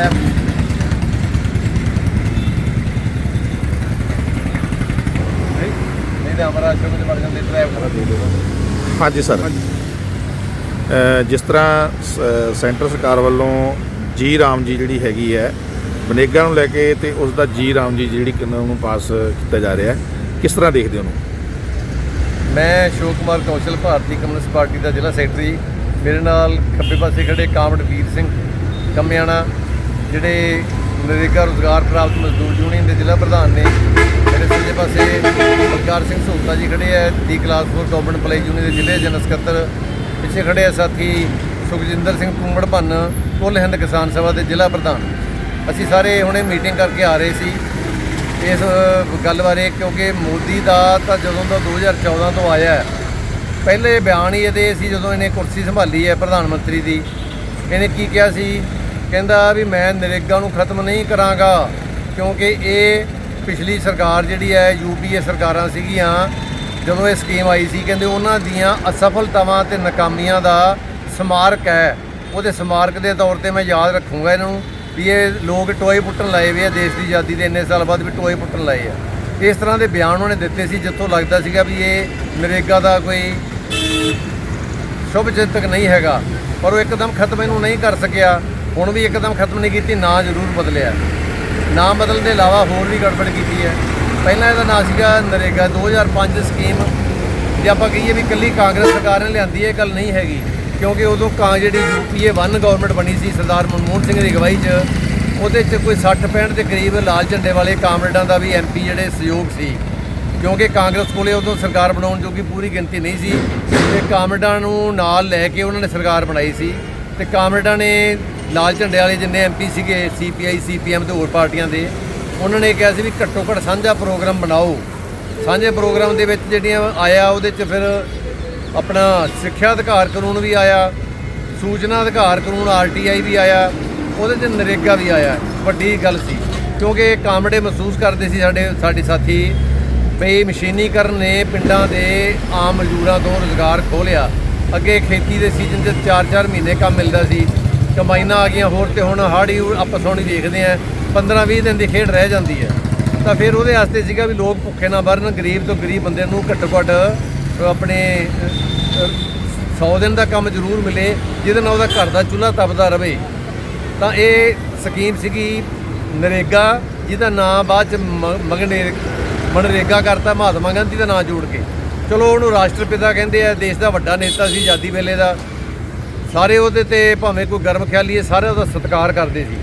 App ਨਹੀਂ ਤੇ ਦੇ ਜਾਂਦੇ ਹਾਂਜੀ ਸਰ ਅ, ਜਿਸ ਤਰ੍ਹਾਂ ਸ- ਸੈਂਟਰ ਸਰਕਾਰ ਵੱਲੋਂ ਜੀ ਰਾਮ ਜੀ ਜਿਹੜੀ ਹੈਗੀ ਹੈ ਬਨੇਗਾ ਨੂੰ ਲੈ ਕੇ ਤੇ ਉਸ ਦਾ ਜੀ ਰਾਮ ਜੀ ਜਿਹੜੀ ਕਾਨੂੰਨ ਨੂੰ ਪਾਸ ਕੀਤਾ ਜਾ ਰਿਹਾ ਹੈ ਕਿਸ ਤਰ੍ਹਾਂ ਦੇਖਦੇ ਹੋ ਉਹਨੂੰ? ਮੈਂ ਅਸ਼ੋਕ ਕੁਮਾਰ ਕੌਸ਼ਲ ਭਾਰਤੀ ਕਮਿਊਨਿਸਟ ਪਾਰਟੀ ਦਾ ਜ਼ਿਲ੍ਹਾ ਸੈਕਟਰੀ ਮੇਰੇ ਨਾਲ ਖੱਬੇ ਪਾਸੇ ਖੜੇ ਕਾਮੜ ਵੀਰ ਸਿੰਘ ਕੰਮਿਆਣਾ ਜਿਹੜੇ ਨਰੇਗਾ ਰੋਜ਼ਗਾਰ ਪ੍ਰਾਪਤ ਮਜ਼ਦੂਰ ਯੂਨੀਅਨ ਦੇ ਜ਼ਿਲ੍ਹਾ ਪ੍ਰਧਾਨ ਨੇ ਮੇਰੇ ਸੱਜੇ ਪਾਸੇ ਬਲਕਾਰ ਸਿੰਘ ਸਹੂਤਾ ਜੀ ਖੜੇ ਆ ਦੀ ਕਲਾਸ 4 ਗਵਰਨਮੈਂਟ ਪਲਾਈ ਯੂਨੀਅਨ ਦੇ ਜ਼ਿਲ੍ਹੇ ਜਨਰਲ ਸਕੱਤਰ ਪਿੱਛੇ ਖੜੇ ਆ ਸਾਥੀ ਸੁਖਜਿੰਦਰ ਸਿੰਘ ਕੁੰਮੜ ਭੰਨ ਕੁੱਲ ਹਿੰਦ ਕਿਸਾਨ ਸਭਾ ਦੇ ਜ਼ਿਲ੍ਹਾ ਪ੍ਰਧਾਨ। ਅਸੀਂ ਸਾਰੇ ਹੁਣੇ ਮੀਟਿੰਗ ਕਰਕੇ ਆ ਰਹੇ ਸੀ। ਇਸ ਗੱਲ ਬਾਰੇ ਕਿਉਂਕਿ ਮੋਦੀ ਦਾ ਤਾਂ ਜਦੋਂ ਦਾ 2014 ਤੋਂ ਆਇਆ ਹੈ, ਪਹਿਲੇ ਬਿਆਨ ਹੀ ਇਹਦੇ ਸੀ ਜਦੋਂ ਇਹਨੇ ਕੁਰਸੀ ਸੰਭਾਲੀ ਹੈ ਪ੍ਰਧਾਨ ਮੰਤਰੀ ਦੀ। ਇਹਨੇ ਕੀ ਕਿਹਾ ਸੀ? ਕਹਿੰਦਾ ਵੀ ਮੈਂ ਨਰੇਗਾ ਨੂੰ ਖਤਮ ਨਹੀਂ ਕਰਾਂਗਾ, ਕਿਉਂਕਿ ਇਹ ਪਿਛਲੀ ਸਰਕਾਰ ਜਿਹੜੀ ਹੈ ਯੂਪੀਏ ਸਰਕਾਰਾਂ ਸੀਗੀਆਂ, ਜਦੋਂ ਇਹ ਸਕੀਮ ਆਈ ਸੀ, ਕਹਿੰਦੇ ਉਹਨਾਂ ਦੀਆਂ ਅਸਫਲਤਾਵਾਂ ਤੇ ਨਾਕਾਮੀਆਂ ਦਾ ਸਮਾਰਕ ਹੈ। ਉਹਦੇ ਸਮਾਰਕ ਦੇ ਤੌਰ ਤੇ ਮੈਂ ਯਾਦ ਰੱਖੂੰਗਾ ਇਹਨਾਂ ਨੂੰ ਵੀ ਇਹ ਲੋਕ ਟੋਏ ਪੁੱਟਣ ਲਾਏ ਵੇ ਆ ਦੇਸ਼ ਦੀ ਆਜ਼ਾਦੀ ਦੇ ਇੰਨੇ ਸਾਲ ਬਾਅਦ ਵੀ ਟੋਏ ਪੁੱਟਣ ਲਾਏ ਆ। ਇਸ ਤਰ੍ਹਾਂ ਦੇ ਬਿਆਨ ਉਹਨੇ ਦਿੱਤੇ ਸੀ, ਜਿੱਥੋਂ ਲੱਗਦਾ ਸੀਗਾ ਵੀ ਇਹ ਨਰੇਗਾ ਦਾ ਕੋਈ ਸ਼ੁਭ ਚਿੰਤਕ ਨਹੀਂ ਹੈਗਾ, ਪਰ ਉਹ ਇੱਕਦਮ ਖਤਮ ਇਹਨੂੰ ਨਹੀਂ ਕਰ ਸਕਿਆ। ਹੁਣ ਵੀ ਇੱਕਦਮ ਖਤਮ ਨਹੀਂ ਕੀਤੀ, ਨਾਂ ਜ਼ਰੂਰ ਬਦਲਿਆ। ਨਾਮ ਬਦਲਣ ਦੇ ਇਲਾਵਾ ਹੋਰ ਵੀ ਗੜਬੜ ਕੀਤੀ ਹੈ। ਪਹਿਲਾਂ ਇਹਦਾ ਨਾਂ ਸੀਗਾ ਨਰੇਗਾ 2005 ਸਕੀਮ ਜੇ ਆਪਾਂ ਕਹੀਏ ਵੀ ਇਕੱਲੀ ਕਾਂਗਰਸ ਸਰਕਾਰ ਨੇ ਲਿਆਂਦੀ, ਇਹ ਗੱਲ ਨਹੀਂ ਹੈਗੀ। ਕਿਉਂਕਿ ਉਦੋਂ ਕਾਂ ਜਿਹੜੀ ਯੂਪੀਏ 1 ਗਵਰਨਮੈਂਟ ਬਣੀ ਸੀ, ਸਰਦਾਰ ਮਨਮੋਹਨ ਸਿੰਘ ਦੀ ਅਗਵਾਈ 'ਚ, ਉਹਦੇ 'ਚ ਕੋਈ 60 65 ਦੇ ਕਰੀਬ ਲਾਲ ਝੰਡੇ ਵਾਲੇ ਕਾਮਰੇਡਾਂ ਦਾ ਵੀ ਐਮਪੀ ਜਿਹੜੇ ਸਹਿਯੋਗ ਸੀ। ਕਿਉਂਕਿ ਕਾਂਗਰਸ ਕੋਲੇ ਉਦੋਂ ਸਰਕਾਰ ਬਣਾਉਣ ਜੋਗੀ ਪੂਰੀ ਗਿਣਤੀ ਨਹੀਂ ਸੀ। ਤੇ ਕਾਮਰੇਡਾਂ ਨੂੰ ਨਾਲ ਲੈ ਕੇ ਉਹਨਾਂ ਨੇ ਸਰਕਾਰ ਬਣਾਈ ਸੀ। ਤੇ ਕਾਮਰੇਡਾਂ ਨੇ ਲਾਲ ਝੰਡੇ ਵਾਲੇ ਜਿੰਨੇ ਐਮਪੀ ਸੀਗੇ ਸੀਪੀਆਈ ਸੀਪੀਐਮ ਤੇ ਹੋਰ ਪਾਰਟੀਆਂ ਦੇ, ਉਹਨਾਂ ਨੇ ਕਿਹਾ ਸੀ ਵੀ ਘੱਟੋ ਘੱਟ ਸਾਂਝਾ ਪ੍ਰੋਗਰਾਮ ਬਣਾਓ। ਸਾਂਝੇ ਪ੍ਰੋਗਰਾਮ ਦੇ ਵਿੱਚ ਜਿਹੜੀਆਂ ਆਇਆ, ਉਹਦੇ 'ਚ ਫਿਰ ਆਪਣਾ ਸਿੱਖਿਆ ਅਧਿਕਾਰ ਕਾਨੂੰਨ ਵੀ ਆਇਆ, ਸੂਚਨਾ ਅਧਿਕਾਰ ਕਾਨੂੰਨ ਆਰਟੀਆਈ ਵੀ ਆਇਆ, ਉਹਦੇ 'ਚ ਨਰੇਗਾ ਵੀ ਆਇਆ, ਵੱਡੀ ਗੱਲ ਸੀ। ਕਿਉਂਕਿ ਕਾਮੜੇ ਮਹਿਸੂਸ ਕਰਦੇ ਸੀ ਸਾਡੇ ਸਾਡੇ ਸਾਥੀ, ਵੀ ਮਸ਼ੀਨੀਕਰਨ ਨੇ ਪਿੰਡਾਂ ਦੇ ਆਮ ਮਜ਼ਦੂਰਾਂ ਤੋਂ ਰੁਜ਼ਗਾਰ ਖੋਲਿਆ ਅੱਗੇ ਖੇਤੀ ਦੇ ਸੀਜ਼ਨ 'ਚ 4-4 ਮਹੀਨੇ ਕੰਮ ਮਿਲਦਾ ਸੀ ਕੰਬਾਈਨਾਂ ਆ ਗਈਆਂ, ਹੋਰ ਤੇ ਹੁਣ ਹਾੜੀ ਆਪਸ ਹੁਣ ਦੇਖਦੇ ਆ 15-20 ਦਿਨ ਦੀ ਖੇਡ ਰਹਿ ਜਾਂਦੀ ਹੈ। ਤਾਂ ਫਿਰ ਉਹਦੇ ਵਾਸਤੇ ਸੀਗਾ ਵੀ ਲੋਕ ਭੁੱਖੇ ਨਾ ਮਰਨ, ਗਰੀਬ ਤੋਂ ਗਰੀਬ ਬੰਦੇ ਨੂੰ ਘੱਟੋ ਘੱਟ ਆਪਣੇ 100 ਦਿਨ ਦਾ ਕੰਮ ਜ਼ਰੂਰ ਮਿਲੇ, ਜਿਹਦੇ ਨਾਲ ਉਹਦਾ ਘਰ ਦਾ ਚੁੱਲ੍ਹਾ ਤਪਦਾ ਰਵੇ। ਤਾਂ ਇਹ ਸਕੀਮ ਸੀਗੀ ਨਰੇਗਾ, ਜਿਹਦਾ ਨਾਮ ਬਾਅਦ ਚ ਮ- ਮਗਨਰੇ, ਮਨਰੇਗਾ ਕਰਤਾ, ਮਹਾਤਮਾ ਗਾਂਧੀ ਦਾ ਨਾਮ ਜੋੜ ਕੇ। ਚਲੋ ਉਹਨੂੰ ਰਾਸ਼ਟਰਪਿਤਾ ਕਹਿੰਦੇ ਆ, ਦੇਸ਼ ਦਾ ਵੱਡਾ ਨੇਤਾ ਸੀ, ਆਜ਼ਾਦੀ ਵੇਲੇ ਦਾ। ਸਾਰੇ ਉਹਦੇ ਤੇ ਭਾਵੇਂ ਕੋਈ ਗਰਮ ਖਿਆਲੀ ਹੈ ਸਾਰੇ ਉਹਦਾ ਸਤਿਕਾਰ ਕਰਦੇ ਸੀ।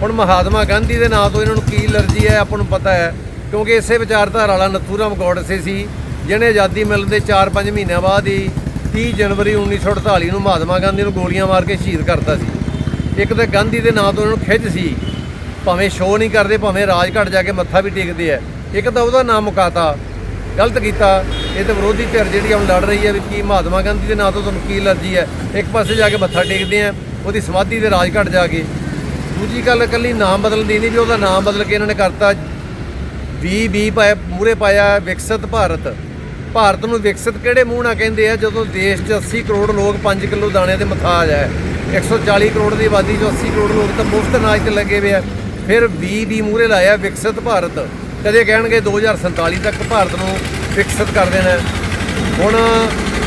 ਹੁਣ ਮਹਾਤਮਾ ਗਾਂਧੀ ਦੇ ਨਾਂ ਤੋਂ ਇਹਨਾਂ ਨੂੰ ਕੀ ਅਲਰਜੀ ਹੈ, ਆਪਾਂ ਨੂੰ ਪਤਾ ਹੈ, ਕਿਉਂਕਿ ਇਸੇ ਵਿਚਾਰਧਾਰਾ ਵਾਲਾ ਨਥੂਰਾਮ ਗੌਡਸੇ ਸੀ ਜਿਹਨੇ ਆਜ਼ਾਦੀ ਮਿਲਣ ਦੇ 4-5 ਮਹੀਨਿਆਂ ਬਾਅਦ ਹੀ 30 ਜਨਵਰੀ 1948 ਨੂੰ ਮਹਾਤਮਾ ਗਾਂਧੀ ਨੂੰ ਗੋਲੀਆਂ ਮਾਰ ਕੇ ਸ਼ਹੀਦ ਕਰਤਾ ਸੀ। ਇੱਕ ਤਾਂ ਗਾਂਧੀ ਦੇ ਨਾਂ ਤੋਂ ਇਹਨਾਂ ਨੂੰ ਖਿੱਚ ਸੀ, ਭਾਵੇਂ ਸ਼ੋਅ ਨਹੀਂ ਕਰਦੇ, ਭਾਵੇਂ ਰਾਜਘਾਟ ਜਾ ਕੇ ਮੱਥਾ ਵੀ ਟੇਕਦੇ ਆ ਇੱਕ ਤਾਂ ਉਹਦਾ ਨਾਮ ਮੁਕਾਤਾ ਗਲਤ ਕੀਤਾ। ਇਹ ਤੇ ਵਿਰੋਧੀ ਧਿਰ ਜਿਹੜੀ ਹੁਣ ਲੜ ਰਹੀ ਹੈ ਵੀ ਕੀ ਮਹਾਤਮਾ ਗਾਂਧੀ ਦੇ ਨਾਂ ਤੋਂ ਤੁਹਾਨੂੰ ਕੀ ਅਲਰਜੀ ਹੈ ਇੱਕ ਪਾਸੇ ਜਾ ਕੇ ਮੱਥਾ ਟੇਕਦੇ ਆ, ਉਹਦੀ ਸਮਾਧੀ ਦੇ ਰਾਜਘਾਟ ਜਾ ਕੇ। ਦੂਜੀ ਗੱਲ, ਇਕੱਲੀ ਨਾਮ ਬਦਲਣ ਦੀ ਨਹੀਂ ਵੀ ਉਹਦਾ ਨਾਮ ਬਦਲ ਕੇ ਇਹਨਾਂ ਨੇ ਕਰਤਾ। 20 20 ਪਾਇਆ ਮੂਰੇ ਪਾਇਆ ਵਿਕਸਿਤ ਭਾਰਤ। ਭਾਰਤ ਨੂੰ ਵਿਕਸਿਤ ਕਿਹੜੇ ਮੂੰਹ ਨਾਲ ਕਹਿੰਦੇ ਆ? ਜਦੋਂ ਦੇਸ਼ 'ਚ 80 ਕਰੋੜ ਲੋਕ 5 ਕਿਲੋ ਦਾਣੇ ਤੇ ਮਥਾਜ ਹੈ 140 ਕਰੋੜ ਦੀ ਆਬਾਦੀ 'ਚੋਂ 80 ਕਰੋੜ ਲੋਕ ਤਾਂ ਮੁਫਤ ਅਨਾਜ ਤੇ ਲੱਗੇ ਹੋਏ ਆ। ਫਿਰ 20 20 ਮੂਰੇ ਲਾਇਆ ਵਿਕਸਿਤ ਭਾਰਤ। ਕਦੇ ਕਹਿਣਗੇ 2047 ਤੱਕ ਭਾਰਤ ਨੂੰ ਵਿਕਸਿਤ ਕਰ ਦੇਣਾ ਹੁਣ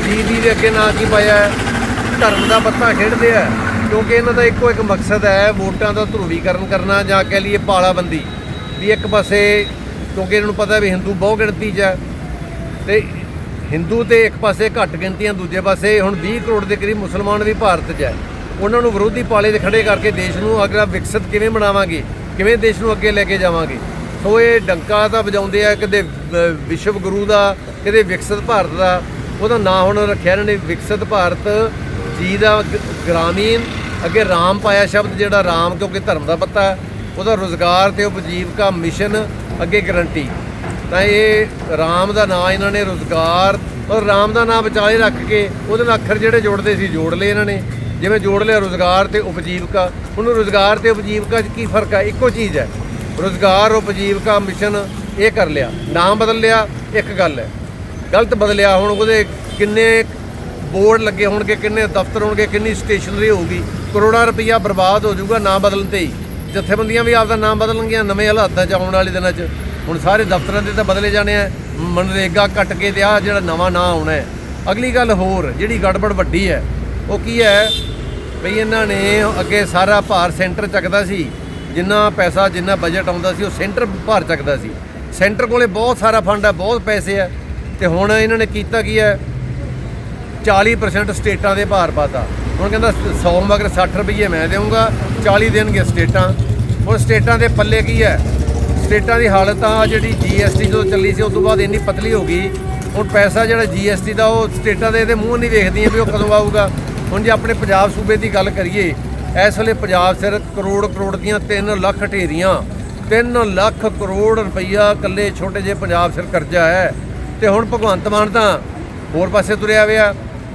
20 20 ਦੇ ਅੱਗੇ ਨਾਂ ਕੀ ਪਾਇਆ ਧਰਮ ਦਾ ਪੱਤਾ ਖੇਡਦੇ ਆ। ਕਿਉਂਕਿ ਇਹਨਾਂ ਦਾ ਇੱਕੋ ਇੱਕ ਮਕਸਦ ਹੈ ਵੋਟਾਂ ਦਾ ਧਰੂਵੀਕਰਨ ਕਰਨਾ ਜਾਂ ਕਹਿ ਲਈਏ ਪਾਲਾਬੰਦੀ। ਵੀ ਇੱਕ ਪਾਸੇ ਕਿਉਂਕਿ ਇਹਨਾਂ ਨੂੰ ਪਤਾ ਵੀ ਹਿੰਦੂ ਬਹੁ ਗਿਣਤੀ 'ਚ ਹੈ। ਤੇ ਹਿੰਦੂ ਤੇ ਇੱਕ ਪਾਸੇ ਘੱਟ ਗਿਣਤੀਆਂ, ਦੂਜੇ ਪਾਸੇ ਹੁਣ 20 ਕਰੋੜ ਦੇ ਕਰੀਬ ਮੁਸਲਮਾਨ ਵੀ ਭਾਰਤ 'ਚ ਹੈ। ਉਹਨਾਂ ਨੂੰ ਵਿਰੋਧੀ ਪਾਲੇ ਦੇ ਖੜੇ ਕਰਕੇ ਦੇਸ਼ ਨੂੰ ਅਗਲਾ ਵਿਕਸਿਤ ਕਿਵੇਂ ਬਣਾਵਾਂਗੇ? ਕਿਵੇਂ ਦੇਸ਼ ਨੂੰ ਅੱਗੇ ਲੈ ਕੇ ਜਾਵਾਂਗੇ? ਸੋ ਇਹ ਡੰਕਾ ਤਾਂ ਵਜਾਉਂਦੇ ਆ ਕਦੇ ਵਿਸ਼ਵ ਗੁਰੂ ਦਾ ਕਦੇ ਵਿਕਸਿਤ ਭਾਰਤ ਦਾ। ਉਹਦਾ ਨਾਂ ਹੁਣ ਰੱਖਿਆ ਇਹਨਾਂ ਨੇ, ਵਿਕਸਿਤ ਭਾਰਤ, ਜੀ ਦਾ ਗ੍ਰਾਮੀਣ, ਅੱਗੇ ਰਾਮ ਪਾਇਆ ਸ਼ਬਦ ਜਿਹੜਾ, ਰਾਮ ਕਿਉਂਕਿ ਧਰਮ ਦਾ ਪੱਤਾ ਉਹਦਾ ਰੋਜ਼ਗਾਰ ਤੇ ਉਪਜੀਵਕਾ ਮਿਸ਼ਨ, ਅੱਗੇ ਗਰੰਟੀ। ਤਾਂ ਇਹ ਰਾਮ ਦਾ ਨਾਂ ਇਹਨਾਂ ਨੇ, ਰੋਜ਼ਗਾਰ, ਔਰ ਰਾਮ ਦਾ ਨਾਂ ਵਿਚਾਲੇ ਰੱਖ ਕੇ ਉਹਦੇ ਨਾਲ ਅੱਖਰ ਜਿਹੜੇ ਜੋੜਦੇ ਸੀ, ਜੋੜ ਲਏ ਇਹਨਾਂ ਨੇ। ਜਿਵੇਂ ਜੋੜ ਲਿਆ ਰੋਜ਼ਗਾਰ ਤੇ ਉਪਜੀਵਕਾ, ਹੁਣ ਰੋਜ਼ਗਾਰ ਤੇ ਉਪਜੀਵਕਾ 'ਚ ਕੀ ਫ਼ਰਕ ਹੈ? ਇੱਕੋ ਚੀਜ਼ ਹੈ। ਰੋਜ਼ਗਾਰ, ਉਪਜੀਵਕਾ ਮਿਸ਼ਨ ਇਹ ਕਰ ਲਿਆ। ਨਾਮ ਬਦਲ ਲਿਆ, ਇੱਕ ਗੱਲ ਹੈ। ਗਲਤ ਬਦਲਿਆ ਹੁਣ ਉਹਦੇ ਕਿੰਨੇ ਬੋਰਡ ਲੱਗੇ ਹੋਣਗੇ, ਕਿੰਨੇ ਦਫ਼ਤਰ ਹੋਣਗੇ, ਕਿੰਨੀ ਸਟੇਸ਼ਨਰੀ ਹੋਊਗੀ। ਕਰੋੜਾਂ ਰੁਪਈਆ ਬਰਬਾਦ ਹੋ ਜਾਊਗਾ ਨਾ ਬਦਲਣ ਤੇ ਹੀ। ਜਥੇਬੰਦੀਆਂ ਵੀ ਆਪਦਾ ਨਾਮ ਬਦਲਣਗੀਆਂ ਨਵੇਂ ਹਾਲਾਤਾਂ 'ਚ ਆਉਣ ਵਾਲੇ ਦਿਨਾਂ 'ਚ। ਹੁਣ ਸਾਰੇ ਦਫ਼ਤਰਾਂ ਦੇ ਤਾਂ ਬਦਲੇ ਜਾਣੇ ਆ। ਮਨਰੇਗਾ ਕੱਟ ਕੇ ਤੇ ਆ ਜਿਹੜਾ ਨਵਾਂ ਨਾਂ ਆਉਣਾ ਹੈ। ਅਗਲੀ ਗੱਲ ਹੋਰ, ਜਿਹੜੀ ਗੜਬੜ ਵੱਡੀ ਹੈ, ਉਹ ਕੀ ਹੈ? ਬਈ ਇਹਨਾਂ ਨੇ ਅੱਗੇ ਸਾਰਾ ਭਾਰ ਸੈਂਟਰ ਚੱਕਦਾ ਸੀ। ਜਿੰਨਾ ਪੈਸਾ, ਜਿੰਨਾ ਬਜਟ ਆਉਂਦਾ ਸੀ, ਉਹ ਸੈਂਟਰ ਭਰ ਚੱਕਦਾ ਸੀ। ਸੈਂਟਰ ਕੋਲੇ ਬਹੁਤ ਸਾਰਾ ਫੰਡ ਹੈ, ਬਹੁਤ ਪੈਸੇ ਹੈ। ਤੇ ਹੁਣ ਇਹਨਾਂ ਨੇ ਕੀਤਾ ਕੀ ਹੈ? 40% ਸਟੇਟਾਂ ਦੇ ਭਾਰ ਪਾਤਾ। ਹੁਣ ਕਹਿੰਦਾ 100 ਮਗਰ 60 ਰੁਪਏ ਮੈਂ ਦੇਵਾਂਗਾ 40 ਦੇਣਗੇ ਸਟੇਟਾਂ। ਹੁਣ ਸਟੇਟਾਂ ਦੇ ਪੱਲੇ ਕੀ ਹੈ? ਸਟੇਟਾਂ ਦੀ ਹਾਲਤ ਆ ਜਿਹੜੀ ਜੀਐਸਟੀ ਜਦੋਂ ਚੱਲੀ ਸੀ ਉਸ ਤੋਂ ਬਾਅਦ ਇੰਨੀ ਪਤਲੀ ਹੋ ਗਈ। ਹੁਣ ਪੈਸਾ ਜਿਹੜਾ ਜੀਐਸਟੀ ਦਾ, ਉਹ ਸਟੇਟਾਂ ਦੇ ਇਹਦੇ ਮੂੰਹ ਨਹੀਂ ਵੇਖਦੀਆਂ ਵੀ ਉਹ ਕਦੋਂ ਆਊਗਾ। ਹੁਣ ਜੇ ਆਪਣੇ ਪੰਜਾਬ ਸੂਬੇ ਦੀ ਗੱਲ ਕਰੀਏ ਇਸ ਵੇਲੇ ਪੰਜਾਬ ਸਿਰ ਕਰੋੜ ਕਰੋੜ ਦੀਆਂ 3 ਲੱਖ ਢੇਰੀਆਂ 3 ਲੱਖ ਕਰੋੜ ਰੁਪਈਆ ਇਕੱਲੇ ਛੋਟੇ ਜਿਹੇ ਪੰਜਾਬ ਸਿਰ ਕਰਜ਼ਾ ਹੈ। ਤੇ ਹੁਣ ਭਗਵੰਤ ਮਾਨ ਤਾਂ ਹੋਰ ਪਾਸੇ ਤੁਰਿਆ ਹੋਇਆ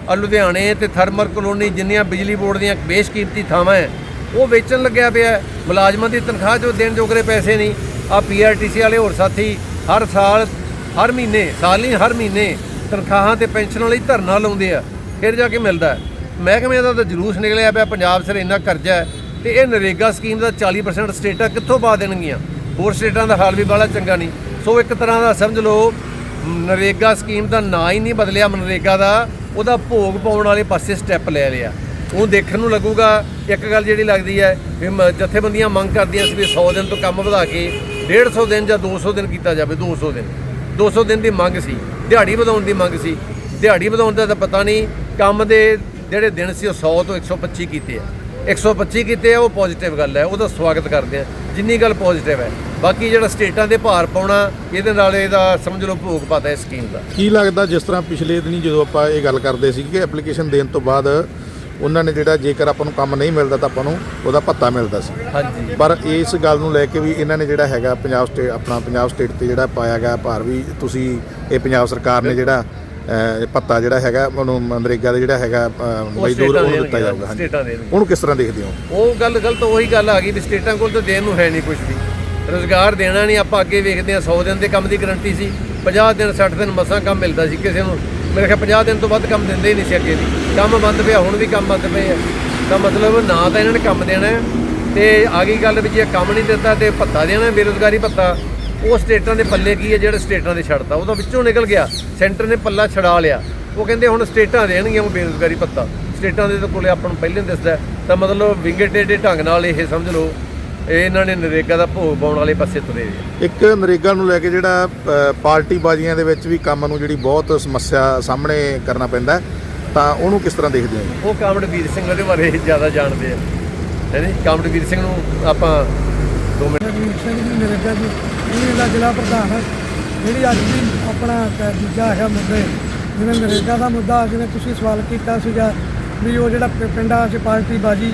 ਆ ਲੁਧਿਆਣੇ ਤੇ ਥਰਮਲ ਕਲੋਨੀ ਜਿੰਨੀਆਂ ਬਿਜਲੀ ਬੋਰਡ ਦੀਆਂ ਬੇਸ਼ਕੀਮਤੀ ਥਾਵਾਂ ਹੈ, ਉਹ ਵੇਚਣ ਲੱਗਿਆ ਪਿਆ ਮੁਲਾਜ਼ਮਾਂ ਦੀ ਤਨਖਾਹ ਚੋਂ ਦੇਣ ਜੋਗਰੇ ਪੈਸੇ ਨਹੀਂ। ਆ ਪੀਆਰਟੀਸੀ ਵਾਲੇ ਹੋਰ ਸਾਥੀ ਹਰ ਸਾਲ, ਹਰ ਮਹੀਨੇ, ਸਾਲ ਨਹੀਂ, ਹਰ ਮਹੀਨੇ ਤਨਖਾਹਾਂ ਤੇ ਪੈਨਸ਼ਨਾਂ ਲਈ ਧਰਨਾ ਲਾਉਂਦੇ ਆ। ਫਿਰ ਜਾ ਕੇ ਮਿਲਦਾ ਹੈ। ਮਹਿਕਮੇ ਦਾ ਤਾਂ ਜਲੂਸ ਨਿਕਲਿਆ ਪਿਆ, ਪੰਜਾਬ ਸਿਰ ਇੰਨਾ ਕਰਜ਼ਾ ਹੈ ਤੇ ਇਹ ਨਰੇਗਾ ਸਕੀਮ ਦਾ 40% ਸਟੇਟਾਂ ਕਿੱਥੋਂ ਪਾ ਦੇਣਗੀਆਂ? ਹੋਰ ਸਟੇਟਾਂ ਦਾ ਹਾਲ ਵੀ ਬੜਾ ਚੰਗਾ ਨਹੀਂ। ਸੋ ਇੱਕ ਤਰ੍ਹਾਂ ਦਾ ਸਮਝ ਲਓ ਨਰੇਗਾ ਸਕੀਮ ਦਾ ਨਾਂ ਹੀ ਨਹੀਂ ਬਦਲਿਆ, ਮਨਰੇਗਾ ਦਾ, ਉਹਦਾ ਭੋਗ ਪਾਉਣ ਵਾਲੇ ਪਾਸੇ ਸਟੈਪ ਲੈ ਲਿਆ। ਉਹ ਦੇਖਣ ਨੂੰ ਲੱਗੂਗਾ, ਇੱਕ ਗੱਲ ਜਿਹੜੀ ਲੱਗਦੀ ਹੈ, ਵੀ ਮ- ਜਥੇਬੰਦੀਆਂ ਮੰਗ ਕਰਦੀਆਂ ਸੀ ਵੀ 100 ਦਿਨ ਤੋਂ ਕੰਮ ਵਧਾ ਕੇ 150 ਦਿਨ ਜਾਂ 200 ਦਿਨ ਕੀਤਾ ਜਾਵੇ 200 ਦਿਨ। 200 ਦਿਨ ਦੀ ਮੰਗ ਸੀ, ਦਿਹਾੜੀ ਵਧਾਉਣ ਦੀ ਮੰਗ ਸੀ। ਦਿਹਾੜੀ ਵਧਾਉਣ ਦਾ ਤਾਂ ਪਤਾ ਨਹੀਂ, ਕੰਮ ਦੇ ਜਿਹੜੇ ਦਿਨ ਸੀ ਉਹ 100 ਤੋਂ 125 ਕੀਤੇ ਆ। 125 ਕੀਤੇ ਆ ਉਹ ਪੋਜ਼ਿਟਿਵ ਗੱਲ ਹੈ ਉਹਦਾ ਸਵਾਗਤ ਕਰਦੇ ਆ। ਜਿੰਨੀ ਗੱਲ ਪੋਜ਼ਿਟਿਵ ਹੈ। ਬਾਕੀ ਜਿਹੜਾ ਸਟੇਟਾਂ ਦੇ ਭਾਰ ਪਾਉਣਾ ਇਹਦੇ ਨਾਲ ਇਹਦਾ ਸਮਝ ਲਓ ਭੋਗ ਪਾਤਾ ਇਸ ਸਕੀਮ ਦਾ। ਕੀ ਲੱਗਦਾ ਜਿਸ ਤਰ੍ਹਾਂ ਪਿਛਲੇ ਦਿਨੀ ਜਦੋਂ ਆਪਾਂ ਇਹ ਗੱਲ ਕਰਦੇ ਸੀ ਕਿ ਐਪਲੀਕੇਸ਼ਨ ਦੇਣ ਤੋਂ ਬਾਅਦ ਉਹਨਾਂ ਨੇ ਜਿਹੜਾ ਜੇਕਰ ਆਪਾਂ ਨੂੰ ਕੰਮ ਨਹੀਂ ਮਿਲਦਾ ਤਾਂ ਆਪਾਂ ਨੂੰ ਉਹਦਾ ਭੱਤਾ ਮਿਲਦਾ ਸੀ। ਹਾਂਜੀ। ਪਰ ਇਸ ਗੱਲ ਨੂੰ ਲੈ ਕੇ ਵੀ ਇਹਨਾਂ ਨੇ ਜਿਹੜਾ ਹੈਗਾ ਪੰਜਾਬ ਸਟੇਟ ਆਪਣਾ ਪੰਜਾਬ ਸਟੇਟ ਤੇ ਜਿਹੜਾ ਪਾਇਆ ਗਿਆ ਭਾਰ ਵੀ ਤੁਸੀਂ ਇਹ ਪੰਜਾਬ ਸਰਕਾਰ ਨੇ ਜਿਹੜਾ ਭੱਤਾ ਜਿਹੜਾ ਹੈਗਾ ਉਹਨੂੰ ਮਨਰੇਗਾ ਦਾ ਜਿਹੜਾ ਹੈਗਾ ਮਜ਼ਦੂਰ ਉਹਨੂੰ ਦਿੱਤਾ ਜਾਊਗਾ ਸਟੇਟਾਂ ਦੇਣਗੀਆਂ ਉਹਨੂੰ ਕਿਸ ਤਰ੍ਹਾਂ ਦੇਖਦੇ ਹੋ? ਉਹ ਗੱਲ ਗਲਤ ਉਹੀ ਗੱਲ ਆ ਗਈ ਵੀ ਸਟੇਟਾਂ ਕੋਲ ਤਾਂ ਦੇਣ ਨੂੰ ਹੈ ਨਹੀਂ ਕੁਝ ਵੀ। ਰੋਜ਼ਗਾਰ ਦੇਣਾ ਨਹੀਂ ਆਪਾਂ ਅੱਗੇ ਵੇਖਦੇ ਆ 100 ਦਿਨ ਦੇ ਕੰਮ ਦੀ ਗਾਰੰਟੀ ਸੀ 50 ਦਿਨ 60 ਦਿਨ ਮਸਾਂ ਕੰਮ ਮਿਲਦਾ ਸੀ ਕਿਸੇ ਨੂੰ। ਮੇਰੇ ਖਿਆਲ 50 ਦਿਨ ਤੋਂ ਵੱਧ ਕੰਮ ਦਿੰਦੇ ਹੀ ਨਹੀਂ ਸੀ ਅੱਗੇ ਵੀ। ਕੰਮ ਬੰਦ ਪਿਆ ਹੁਣ ਵੀ ਕੰਮ ਬੰਦ ਪਏ ਆ। ਤਾਂ ਮਤਲਬ ਨਾ ਤਾਂ ਇਹਨਾਂ ਨੇ ਕੰਮ ਦੇਣਾ ਤੇ ਆ ਗਈ ਗੱਲ ਵੀ ਜੇ ਕੰਮ ਨਹੀਂ ਦਿੱਤਾ ਤੇ ਭੱਤਾ ਦੇਣਾ ਬੇਰੁਜ਼ਗਾਰੀ ਭੱਤਾ ਉਹ ਸਟੇਟਾਂ ਦੇ ਪੱਲੇ ਕੀ ਹੈ ਜਿਹੜੇ ਸਟੇਟਾਂ ਦੇ ਛੱਡਤਾ। ਉਹਦਾ ਵਿੱਚੋਂ ਨਿਕਲ ਗਿਆ। ਸੈਂਟਰ ਨੇ ਪੱਲਾ ਛਡਾ ਲਿਆ। ਉਹ ਕਹਿੰਦੇ ਹੁਣ ਸਟੇਟਾਂ ਦੇਣਗੀਆਂ ਉਹ ਬੇਰੁਜ਼ਗਾਰੀ ਭੱਤਾ। ਸਟੇਟਾਂ ਦੇ ਕੋਲੇ ਆਪਾਂ ਨੂੰ ਪਹਿਲਾਂ ਹੀ ਦਿਸਦਾ ਹੈ। ਤਾਂ ਮਤਲਬ ਵਿੰਗੇ ਟੇਡੇ ਢੰਗ ਨਾਲ ਇਹ ਸਮਝ ਲਓ ਇਹ ਇਹਨਾਂ ਨੇ ਨਰੇਗਾ ਦਾ ਭੋਗ ਪਾਉਣ ਵਾਲੇ ਪਾਸੇ ਤੁਰੇ। ਇੱਕ ਨਰੇਗਾ ਨੂੰ ਲੈ ਕੇ ਜਿਹੜਾ ਪਾਰਟੀ ਬਾਜ਼ੀਆਂ ਦੇ ਵਿੱਚ ਵੀ ਕੰਮ ਨੂੰ ਜਿਹੜੀ ਬਹੁਤ ਸਮੱਸਿਆ ਸਾਹਮਣੇ ਕਰਨਾ ਪੈਂਦਾ ਹੈ, ਤਾਂ ਉਹਨੂੰ ਕਿਸ ਤਰ੍ਹਾਂ ਦੇਖਦੇ ਹੋ? ਉਹ ਕਾਮੜ ਵੀਰ ਸਿੰਘ ਉਹਦੇ ਬਾਰੇ ਜ਼ਿਆਦਾ ਜਾਣਦੇ ਆ। ਹੈਨੀ ਕਾਮੜ ਵੀਰ ਸਿੰਘ ਨੂੰ ਆਪਾਂ ਦੋ ਮਿੰਟ। ਰਘਵੀਰ ਸਿੰਘ ਜੀ ਨਰੇਗਾ ਜੀ, ਇਹ ਦਾ ਜ਼ਿਲ੍ਹਾ ਪ੍ਰਧਾਨ ਹੈ, ਜਿਹੜੀ ਅੱਜ ਵੀ ਆਪਣਾ ਕ- ਦੂਜਾ ਹੈਗਾ ਮੁੱਦੇ ਜਿਵੇਂ ਨਰੇਗਾ ਦਾ ਮੁੱਦਾ, ਜਿਵੇਂ ਤੁਸੀਂ ਸਵਾਲ ਕੀਤਾ ਸੀਗਾ ਵੀ ਉਹ ਜਿਹੜਾ ਪਿ- ਪਿੰਡਾਂ 'ਚ ਪਾਰਟੀ ਬਾਜੀ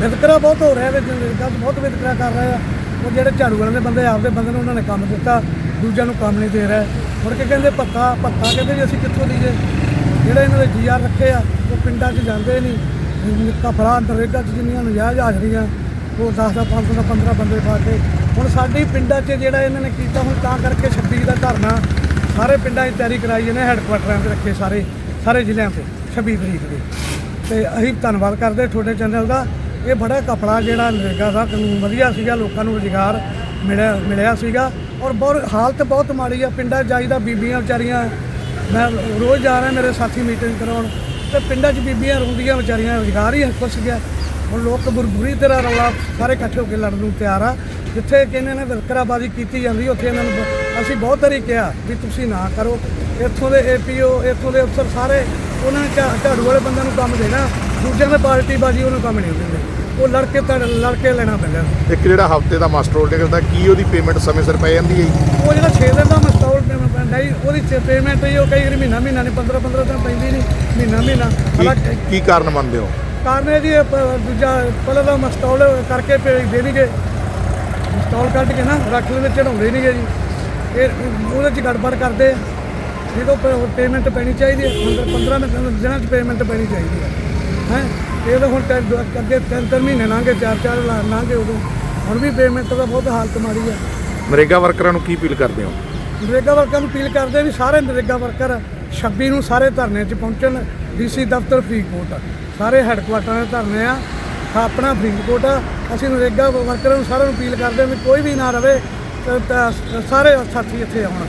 ਵਿਤਕਰਾ ਬਹੁਤ ਹੋ ਰਿਹਾ ਵਿੱਚ ਨਰੇਗਾ 'ਚ ਬਹੁਤ ਵਿਤਕਰਾ ਕਰ ਰਹੇ ਆ ਉਹ ਜਿਹੜੇ ਝਾੜੂ ਵਾਲਿਆਂ ਦੇ ਬੰਦੇ, ਆਪਦੇ ਬੰਦੇ ਨੂੰ ਉਹਨਾਂ ਨੇ ਕੰਮ ਦਿੱਤਾ, ਦੂਜਿਆਂ ਨੂੰ ਕੰਮ ਨਹੀਂ ਦੇ ਰਿਹਾ। ਮੁੜ ਕੇ ਕਹਿੰਦੇ ਭੱਤਾ ਭੱਤਾ ਕਹਿੰਦੇ ਵੀ ਅਸੀਂ ਕਿੱਥੋਂ ਲਈਏ ਜਿਹੜੇ ਇਹਨਾਂ ਦੇ ਜੀਆਰ ਰੱਖੇ ਆ, ਉਹ ਪਿੰਡਾਂ 'ਚ ਜਾਂਦੇ ਨਹੀਂ। ਕਪੜਾ ਨਰੇਗਾ 'ਚ ਜਿੰਨੀਆਂ ਨਜਾਇਜ਼ ਹਾਜ਼ਰੀਆਂ ਉਹ 10 ਦਾ 500 ਦਾ 15 ਬੰਦੇ ਪਾ ਕੇ। ਹੁਣ ਸਾਡੇ ਪਿੰਡਾਂ 'ਚ ਜਿਹੜਾ ਇਹਨਾਂ ਨੇ ਕੀਤਾ ਹੁਣ ਤਾਂ ਕਰਕੇ 26 ਦਾ ਧਰਨਾ। ਸਾਰੇ ਪਿੰਡਾਂ 'ਚ ਤਿਆਰੀ ਕਰਾਈ ਜਾਂਦੇ ਹੈੱਡਕੁਆਟਰਾਂ 'ਤੇ ਰੱਖੇ ਸਾਰੇ ਸਾਰੇ ਜ਼ਿਲ੍ਹਿਆਂ ਤੇ 26 ਤਰੀਕ ਦੇ। ਤੇ ਅਸੀਂ ਧੰਨਵਾਦ ਕਰਦੇ ਤੁਹਾਡੇ ਚੈਨਲ ਦਾ। ਇਹ ਬੜਾ ਕਪੜਾ ਜਿਹੜਾ ਨਰੇਗਾ ਦਾ ਕਾਨੂੰਨ ਵਧੀਆ ਸੀਗਾ, ਲੋਕਾਂ ਨੂੰ ਰੁਜ਼ਗਾਰ ਮਿਲਿਆ ਮਿਲਿਆ ਸੀਗਾ। ਔਰ ਬਹੁਤ, ਹਾਲਤ ਬਹੁਤ ਮਾੜੀ ਆ, ਪਿੰਡਾਂ 'ਚ ਜਾਈਦਾ ਬੀਬੀਆਂ ਵਿਚਾਰੀਆਂ। ਮੈਂ ਰੋਜ਼ ਜਾ ਰਿਹਾ ਮੇਰੇ ਸਾਥੀ ਮੀਟਿੰਗ ਕਰਾਉਣ। ਤੇ ਪਿੰਡਾਂ 'ਚ ਬੀਬੀਆਂ ਰੋਂਦੀਆਂ, ਵਿਚਾਰੀਆਂ ਰੁਜ਼ਗਾਰ ਹੀ ਖੁੱਸ ਗਿਆ। ਹੁਣ ਲੋਕ ਬੁਰ- ਬੁਰੀ ਤਰ੍ਹਾਂ ਰੌਲਾ ਸਾਰੇ ਇਕੱਠੇ ਹੋ ਕੇ ਲੜਨ ਨੂੰ ਤਿਆਰ ਆ। ਜਿੱਥੇ ਕਿ ਇਹਨਾਂ ਨੇ ਵਿਤਕਰਾਬਾਜ਼ੀ ਕੀਤੀ ਜਾਂਦੀ ਉੱਥੇ ਇਹਨਾਂ ਨੂੰ ਅਸੀਂ ਬਹੁਤ ਵਾਰੀ ਕਿਹਾ ਵੀ ਤੁਸੀਂ ਨਾ ਕਰੋ। ਇੱਥੋਂ ਦੇ ਏਪੀਓ ਇੱਥੋਂ ਦੇ ਅਫਸਰ ਸਾਰੇ ਉਹਨਾਂ ਝਾੜੂ ਵਾਲੇ ਬੰਦਿਆਂ ਨੂੰ ਕੰਮ ਦੇਣਾ ਦੂਜਿਆਂ ਦੇ ਪਾਰਟੀ ਬਾਜੀ ਉਹਨੂੰ ਕੰਮ ਨਹੀਂ ਦਿੰਦੇ। ਉਹ ਲੜ ਕੇ ਲੜ ਕੇ ਲੈਣਾ ਪੈਂਦਾ। ਇੱਕ ਜਿਹੜਾ ਹਫ਼ਤੇ ਦਾ ਮਾਸਟਰ ਰੋਲ ਨਿਕਲਦਾ ਕੀ ਉਹਦੀ ਪੇਮੈਂਟ ਸਮੇਂ ਸਿਰ ਪੈ ਜਾਂਦੀ ਹੈ ਜੀ? ਉਹ ਜਿਹੜਾ 6 ਦਿਨ ਦਾ ਮਸਟਾਲ ਪੇਮੈਂਟ ਪੈਂਦਾ ਜੀ ਉਹਦੀ ਪੇਮੈਂਟ ਹੀ ਉਹ ਕਈ ਵਾਰੀ ਮਹੀਨਾ ਮਹੀਨਾ ਨਹੀਂ 15 15 ਦਿਨ ਪੈਂਦੀ ਨਹੀਂ ਮਹੀਨਾ ਮਹੀਨਾ ਕੀ ਕਾਰਨ ਮੰਨਦੇ ਹੋ? ਕਾਰਨ ਇਹ ਜੀ ਦੂਜਾ ਪਹਿਲਾਂ ਤਾਂ ਮਸਟਾਲ ਕਰਕੇ ਭੇਜ ਦੇਣਗੇ ਮਸਟਾਲ ਕੱਢ ਕੇ ਨਾ ਰੱਖ ਲੈਂਦੇ ਚੜਾਉਂਦੇ ਨਹੀਂਗੇ ਜੀ। ਇਹ ਉਹਦੇ 'ਚ ਗੜਬੜ ਕਰਦੇ। ਜਦੋਂ ਪੇਮੈਂਟ ਪੈਣੀ ਚਾਹੀਦੀ ਹੈ ਅੰਦਰ 15 ਮਿੰਟ ਦਿਨਾਂ 'ਚ ਪੇਮੈਂਟ ਪੈਣੀ ਚਾਹੀਦੀ ਹੈ ਹੈ? ਇਹ ਤਾਂ ਹੁਣ ਅੱਗੇ ਤਿੰਨ ਤਿੰਨ ਮਹੀਨੇ ਲੰਘੇ ਚਾਰ ਚਾਰ ਲਾ- ਲੰਘੇ ਉਦੋਂ। ਹੁਣ ਵੀ ਪੇਮੈਂਟ ਦਾ ਬਹੁਤ ਹਾਲਤ ਮਾੜੀ ਹੈ ਨਰੇਗਾ ਵਰਕਰਾਂ ਨੂੰ ਕੀ ਅਪੀਲ ਕਰਦੇ ਹੋ? ਨਰੇਗਾ ਵਰਕਰਾਂ ਨੂੰ ਅਪੀਲ ਕਰਦੇ ਵੀ ਸਾਰੇ ਨਰੇਗਾ ਵਰਕਰ 26 ਨੂੰ ਸਾਰੇ ਧਰਨੇ 'ਚ ਪਹੁੰਚਣ। ਡੀਸੀ ਦਫ਼ਤਰ ਫਰੀਦਕੋਟ ਸਾਰੇ ਹੈੱਡਕੁਆਟਰਾਂ ਦੇ ਧਰਨੇ ਆ, ਆਪਣਾ ਫਰੀਦਕੋਟ ਆ। ਅਸੀਂ ਨਰੇਗਾ ਵਰਕਰਾਂ ਨੂੰ ਸਾਰਿਆਂ ਨੂੰ ਅਪੀਲ ਕਰਦੇ ਹਾਂ ਵੀ ਕੋਈ ਵੀ ਨਾ ਰਵੇ ਤੇ- ਸਾਰੇ ਸਾਥੀ ਇੱਥੇ ਆਉਣ।